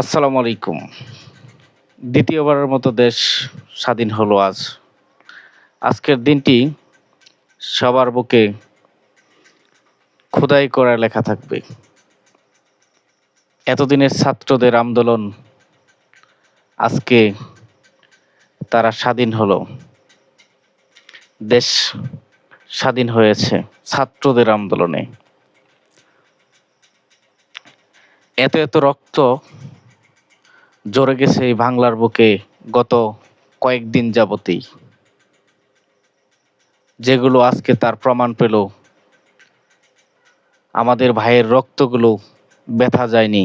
আসসালামু আলাইকুম। দ্বিতীয়বারের মতো দেশ স্বাধীন হলো আজ। আজকের দিনটি সবার বুকে খোদাই করা লেখা থাকবে। এতদিনের ছাত্রদের আন্দোলন আজকে তারা স্বাধীন হলো। দেশ স্বাধীন হয়েছে ছাত্রদের আন্দোলনে। এত এত রক্ত জড়ে গেছে এই বাংলার বুকে গত কয়েকদিন যাবতেই। যেগুলো আজকে তার প্রমাণ পেল, আমাদের ভাইয়ের রক্তগুলো ব্যথা যায়নি।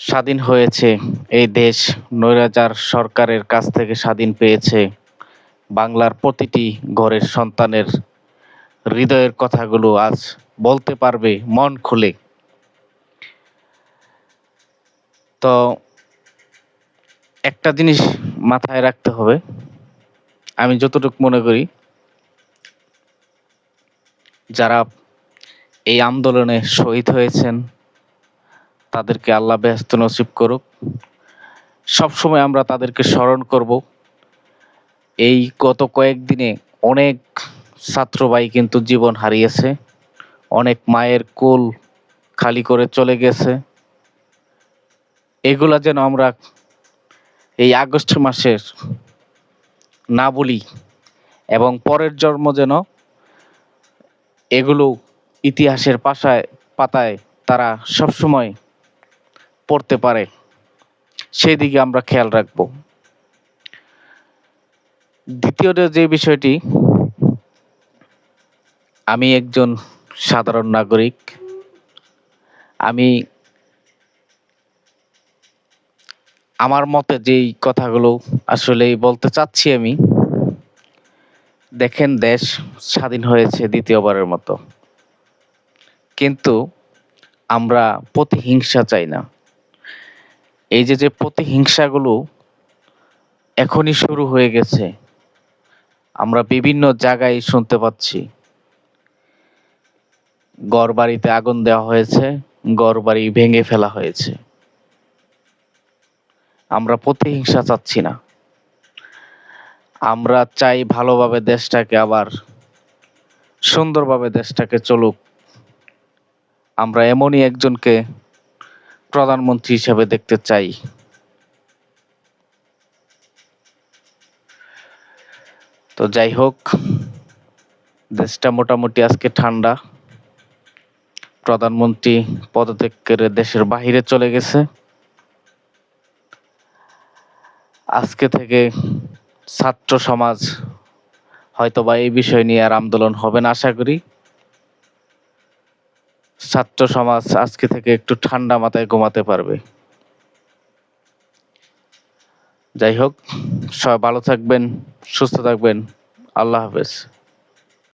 স্বাধীন হয়েছে এই দেশ নৈরাজার সরকারের কাছ থেকে স্বাধীন পেয়েছে বাংলার প্রতিটি ঘরের সন্তানের হৃদয়ের কথাগুলো আজ বলতে পারবে মন খুলে। তো একটা জিনিস মাথায় রাখতে হবে। আমি যতটুকু মনে করি, যারা এই আন্দোলনে শহীদ হয়েছেন, তাদেরকে আল্লাহ ব্যস্ত নসিব করুক। সবসময় আমরা তাদেরকে স্মরণ করব। এই গত কয়েকদিনে অনেক ছাত্র ভাই কিন্তু জীবন হারিয়েছে। অনেক মায়ের কোল খালি করে চলে গেছে। এগুলা যেন আমরা এই আগস্ট মাসের না বলি এবং পরের জন্ম যেন এগুলো ইতিহাসের পাশায়, পাতায় তারা সবসময় পড়তে পারে। সেই দিকে আমরা খেয়াল রাখব। দ্বিতীয়ত যে বিষয়টি, আমি একজন সাধারণ নাগরিক। আমি আমার মতে যেই কথাগুলো আসলে বলতে চাচ্ছি আমি, দেখেন দেশ স্বাধীন হয়েছে দ্বিতীয়বারের মতো। কিন্তু আমরা প্রতিহিংসা চাই না। এই যে যে প্রতিহিংসাগুলো এখনই শুরু হয়ে গেছে, আমরা বিভিন্ন জায়গায় শুনতে পাচ্ছি। গড় বাড়িতে আগুন দেওয়া হয়েছে গড় বাড়ি ভেঙে ফেলা হয়েছে। আমরা প্রতিহিংসা চাচ্ছি না। আমরা চাই ভালোভাবে দেশটাকে আবার সুন্দরভাবে দেশটাকে চলুক। আমরা এমনই একজনকে প্রধানমন্ত্রী হিসেবে দেখতে চাই। তো যাই হোক, দেশটা মোটামুটি আজকে ঠান্ডা। প্রধানমন্ত্রী পদত্যাগ করে দেশের বাহিরে চলে গেছে। আজকে থেকে ছাত্র সমাজ হয়তোবা এই বিষয় নিয়ে আর আন্দোলন হবে না, আশা করি। ছাত্র সমাজ আজকে থেকে একটু ঠান্ডা মাথায় ঘুমাতে পারবে। যাই হোক, সবাই ভালো থাকবেন, সুস্থ থাকবেন। আল্লাহ হাফেজ।